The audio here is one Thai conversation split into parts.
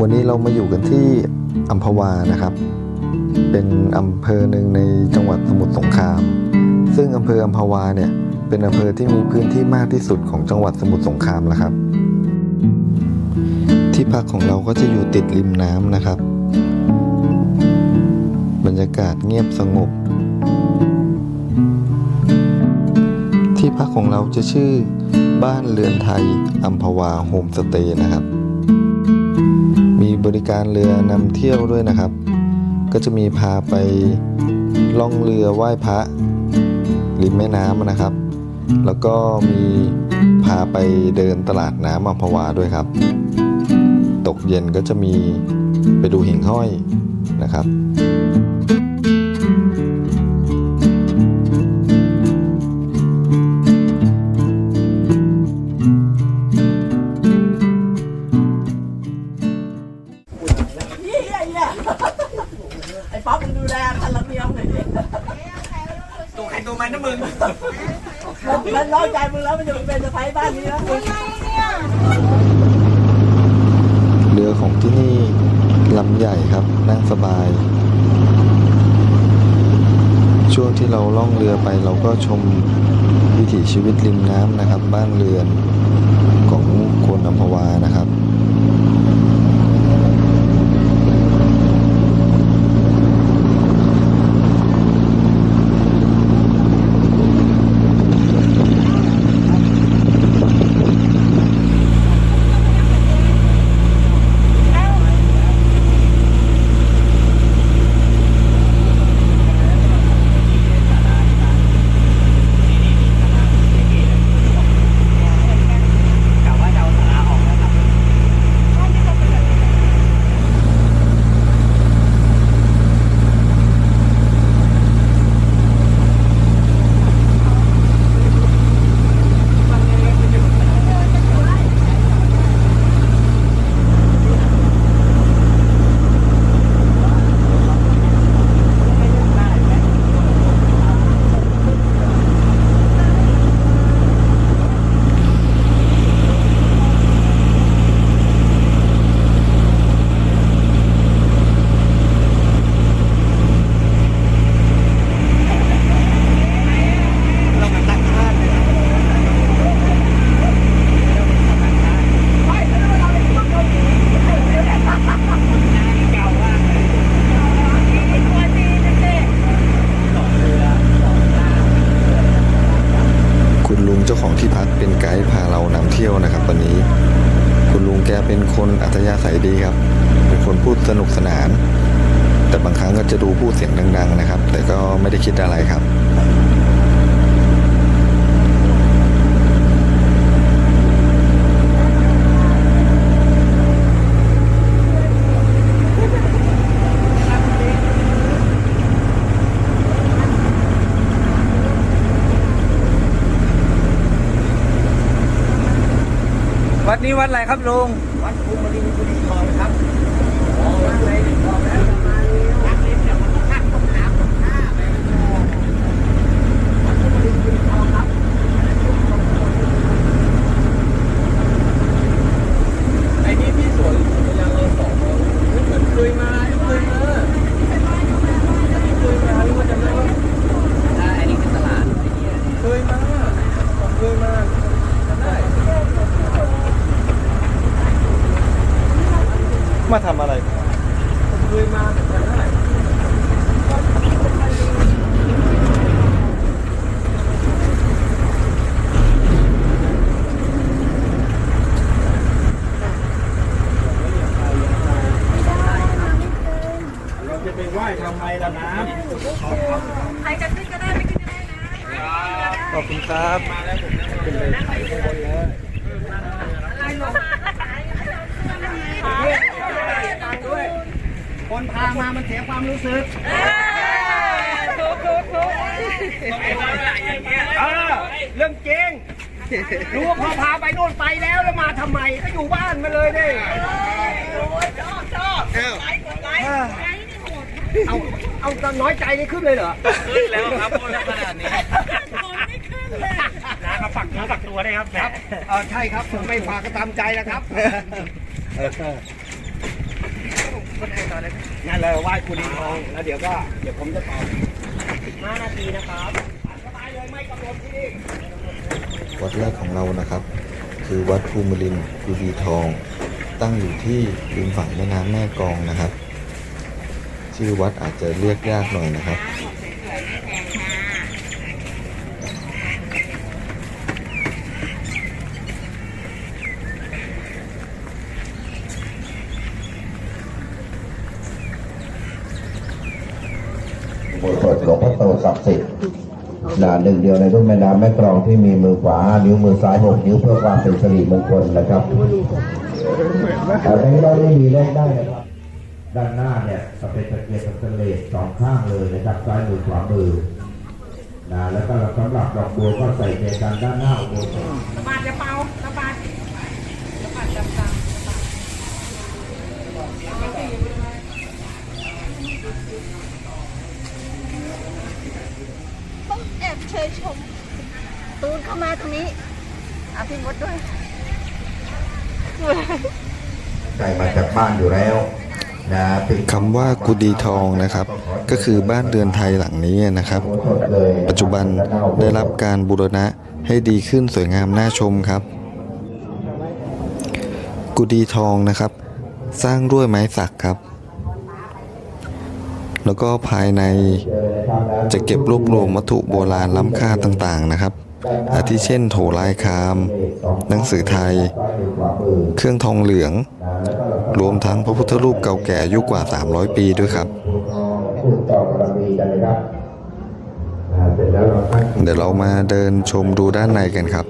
วันนี้เรามาอยู่กันที่อัมพวานะครับ เป็นอำเภอหนึ่งในจังหวัดสมุทรสงคราม ซึ่งอำเภออัมพวาเนี่ยเป็นอำเภอที่มีพื้นที่มากที่สุดของจังหวัดสมุทรสงครามแล้วครับ ที่พักของเราก็จะอยู่ติดริมน้ำนะครับ บรรยากาศเงียบสงบ ที่พักของเราจะชื่อบ้านเรือนไทยอัมพวาโฮมสเตย์นะครับ มีบริการเรือนำเที่ยวด้วยนะครับ ก็จะมีพาไปล่องเรือไหว้พระริมแม่น้ำนะครับ แล้วก็มีพาไปเดินตลาดน้ำอัมพวาด้วยครับ ตกเย็นก็จะมีไปดูหิ่งห้อยนะครับ มันน้อยใจมึงแล้วมันจะเป็นสะพ้ายบ้านนี้แล้วเรือของที่นี่ลำใหญ่ครับนั่งสบาย ช่วงที่เราล่องเรือไปเราก็ชมวิถีชีวิตริมน้ำนะครับ บ้านเรือนของคนอัมพวานะครับ กะว่าจะเอาสาราออกแล้วครับ เรามาตั้งค่าเลยนะเก่ามากเลยสองเรือสองลำ คุณลุง เจ้าของที่พักเป็นไกด์พาเรานำเที่ยวนะครับวันนี้ คุณลุงแกเป็นคนอัธยาศัยดีครับ เป็นคนพูดสนุกสนาน แต่บางครั้งก็จะดูพูดเสียงดัง ๆ นะครับ แต่ก็ไม่ได้คิดอะไรครับ วัดนี้วัดอะไรครับลุง วัดภูมิรินทรีทองครับอ๋อวัดอะไรบอกแล้วจะมาเลี้ยววัดนี้เดี๋ยวมันต้องข้ามต้องน้ำต้องท่าไปวัดภูมิรินทรีทองครับไอ้นี่พี่สวนเวลาเราสองเราเหมือนเคยมาเคยมาเคยมาหรือว่าจำได้ว่าใช่อันนี้คือตลาดเคยมาผมเคยมาจำได้ มาทำอะไร ผมเคยมาจำได้เราจะไปไหว้ทำไมล่ะน้ ใครจะขึ้นก็ได้ไม่ขึ้นก็ได้นะ ขอบคุณครับำมาแล้วผมเป็นเลยไถข้างบนเลยด้วยคนพามามันเสียความรู้สึก ทุกทุกทุก เออเรื่องจริงรู้ว่าพอพาไปโน่นไปแล้วแล้วมาทำไมก็อยู่บ้านมาเลยดิชอบชอบเอ้าไลค์กดไลค์เอาเอาตอนน้อยใจนี่ขึ้นเลยเหรอขึ้นแล้วครับพูดขนาดนี้คนไม่ขึ้นเลยนะครับฝักเนื้อฝักตัวได้ครับครับเออใช่ครับผมไม่ฝากก็ตามใจนะครับคนไทยต่อเลยนั่นเลยไหว้กุดีทองแล้วเดี๋ยวก็เดี๋ยวผมจะตอบ ห้านาทีนะครับวัดแรกของเรานะครับ คือวัดภูมิลินกุดีทอง ตั้งอยู่ที่ริมฝั่งแม่น้ำแม่กองนะครับ ชื่อวัดอาจจะเรียกยากหน่อยนะครับ โบสถ์หลวงพ่อโตศักดิ์สิทธิ์นา หนึ่งเดียวในรุ่นแม่น้ำแม่กรองที่มีมือขวา นิ้วมือซ้ายหกนิ้วเพื่อความเป็นสิริมงคลนะครับแต่ในเราได้มีเลขได้นะครับ ด้านหน้าเนี่ยจะเป็นตะเกียบตะเลสสองข้างเลยนะครับซ้ายมือขวามือนะแล้วก็สำหรับดอกบัวก็ใส่ใจกันด้านหน้าอุโบสถบาดจะเป่าระบาดระบาดจำจ ต้องแอบเชยชม ตูนเข้ามาตรงนี้อาพี่มดด้วยไก่มาจากบ้านอยู่แล้วนะปิดคำว่ากุดีทองนะครับ ก็คือบ้านเรือนไทยหลังนี้นะครับอุโบสถเลยปัจจุบันได้รับการบูรณะให้ดีขึ้นสวยงามน่าชมครับ กุดีทองนะครับ สร้างด้วยไม้สักครับ แล้วก็ภายในจะเก็บรวบรวมวัตถุโบราณล้ำค่าต่างๆนะครับ อาทิเช่น โถลายคาม หนังสือไทย เครื่องทองเหลือง รวมทั้งพระพุทธรูปเก่าแก่อายุกว่า 300 ปีด้วยครับพูดต่อบารมีกันเลยครับเดี๋ยวเรามาเดินชมดูด้านในกันครับ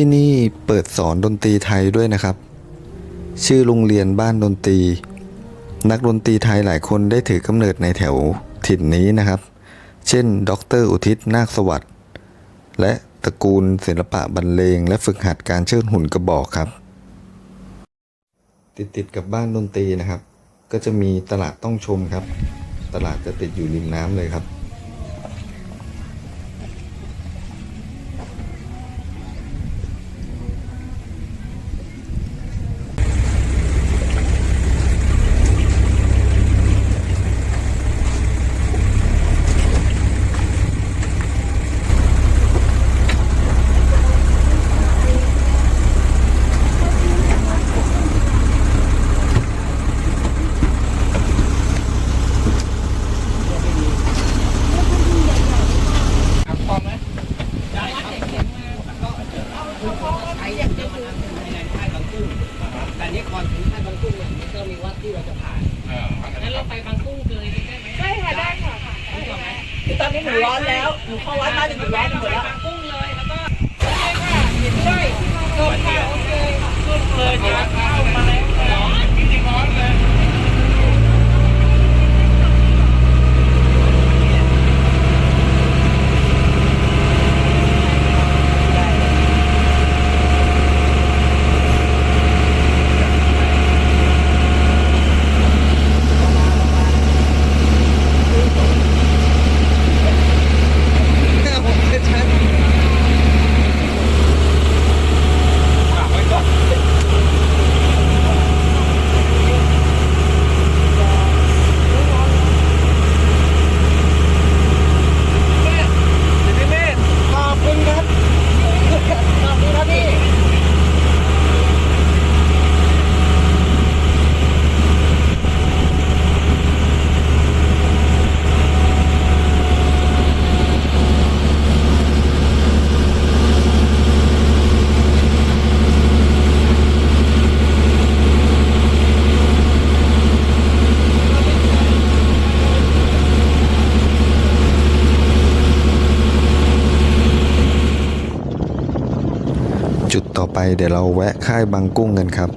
ที่นี่เปิดสอนดนตรีไทยด้วยนะครับ ชื่อโรงเรียนบ้านดนตรี นักดนตรีไทยหลายคนได้ถือกำเนิดในแถวถิ่นนี้นะครับ เช่น ดร อุทิศนาคสวัสดิ์และตระกูลศิลปะบรรเลง และฝึกหัดการเชิดหุ่นกระบอกครับ ติดติดกับบ้านดนตรีนะครับ ก็จะมีตลาดต้องชมครับ ตลาดจะติดอยู่ริมน้ำเลยครับ งั้นเราไปบางกุ้งเลยได้ไหมได้ค่ะได้ค่ะคือตอนนี้หนูร้อนแล้วหนูเข้าวัดมาจะหนูร้อนไปหมดแล้วบางกุ้งเลยแล้วก็โอเคค่ะเห็นด้วยจบค่ะโอเคจบเลยเดี๋ยวเข้ามาแล้วร้อนจริงๆร้อนเลย จุดต่อไป เดี๋ยวเราแวะค่ายบางกุ้งกันครับ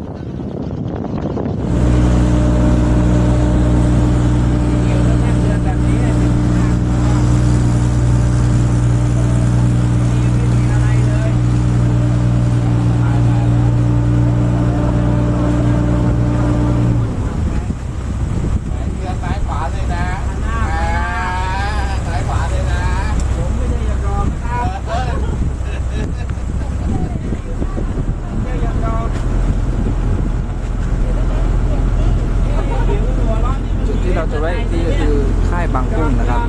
เรือซ้ายขวาเลยนะอ่าซ้ายขวาเลยนะ ผมไม่ได้อยากรอครับไม่อยากรอจุดที่เราจะแวะอีกที่ก็คือค่ายบางกุ้งนะครับ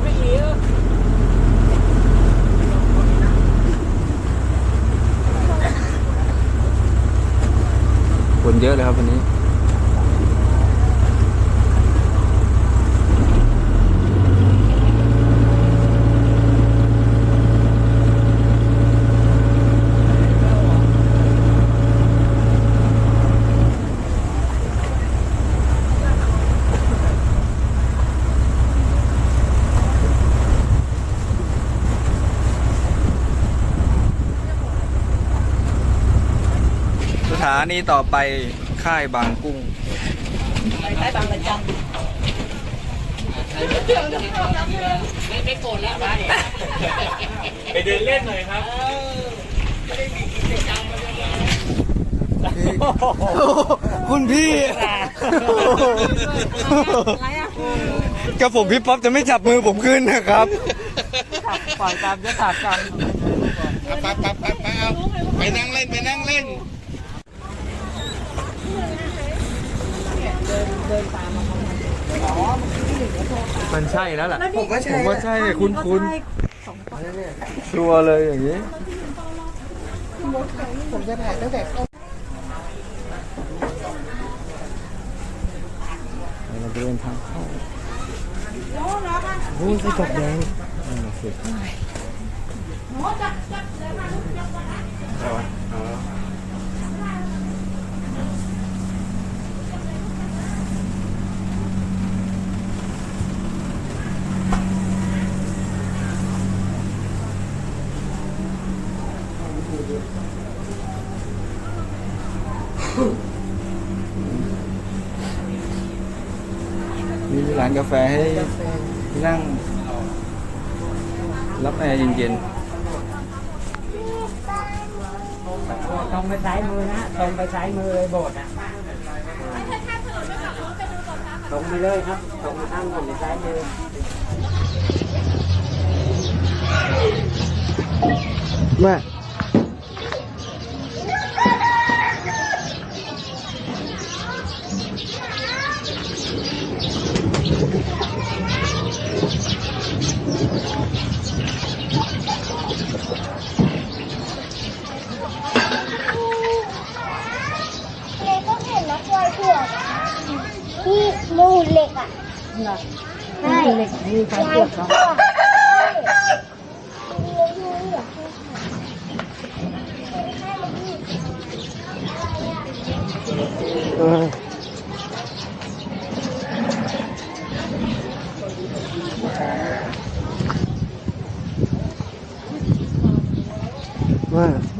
คนเยอะเลยครับวันนี้ นีต่อไปค่ายบางกุ้ง ไปใช้บางประจันไม่ไม่โกรธแล้วไปไปเดินเล่นหน่อยครับคุณพี่กับผมพี่ป๊อปจะไม่จับมือผมขึ้นนะครับปล่อยตามยถากรรมไปไปไปไปเอาไปนั่งเล่นไปนั่งเล่น มันใช่แล้วแหละผมว่าใช่ผมว่าใช่คุณคุณชัวร์เลยอย่างนี้เราเดินทางเข้าโอ้ยไส้กรอกแดงนั่นน่ะสิ มีร้านกาแฟให้นั่ง รับแอร์เย็นตรงไปซ้ายมือนะตรงไปซ้ายมือเลยโบสถ์อะตรงไปเลยครับตรงข้างบนซ้ายมือแม่ Gracias. Left.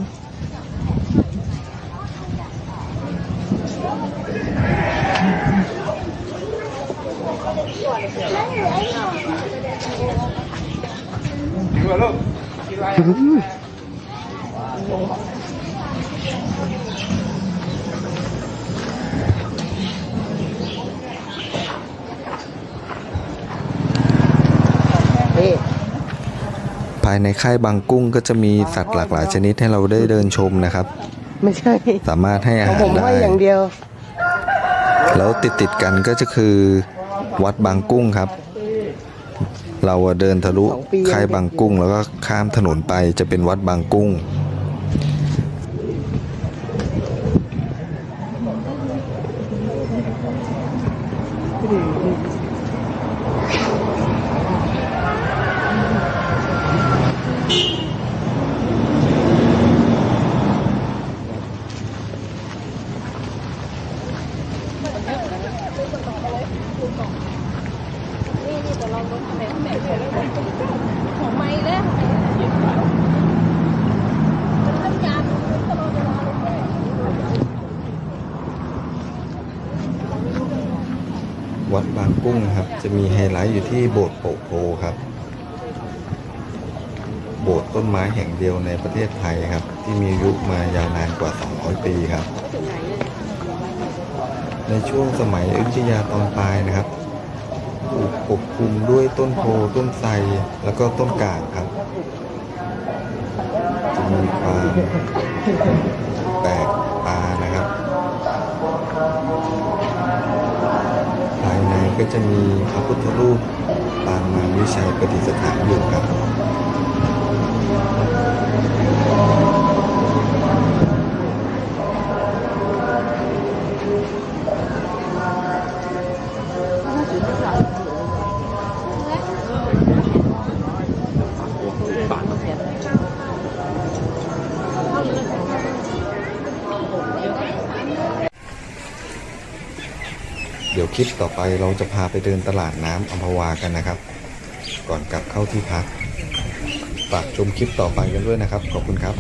ายในค่ายบางกุ้งก็จะมีสัตว์หลากหลายชนิดให้เราได้เดินชมนะครับ ไม่ใช่ สามารถให้อาของหาผรมได้ให้อย่างเดียว แล้วติดติดๆกันก็จะคือ วัดบางกุ้งครับ เราอะเดินทะลุสองปียังค่ายบางกุ้ง แล้วก็ข้ามถนนไปจะเป็นวัดบางกุ้ง ของไม่แล้วน้ำยาตลอดเวลาเลยวัดบางกุ้งนะครับ จะมีไฮไลท์อยู่ที่โบสถ์โปโพครับ โบสถ์ต้นไม้แห่งเดียวในประเทศไทยครับ ที่มีอายุมายาวนานกว่า 200 ปีครับ ในช่วงสมัยอยุธยาตอนปลายนะครับ ถูกปกคลุมด้วยต้นโพต้นไทรแล้วก็ต้นกางครับจะมีความแปลกตานะครับภายในก็จะมีพระพุทธรูปปางมารวิชัยประดิษฐานอยู่ครับ เดี๋ยวคลิปต่อไปเราจะพาไปเดินตลาดน้ำอัมพวากันนะครับ ก่อนกลับเข้าที่พัก ฝากชมคลิปต่อไปกันด้วยนะครับ ขอบคุณครับ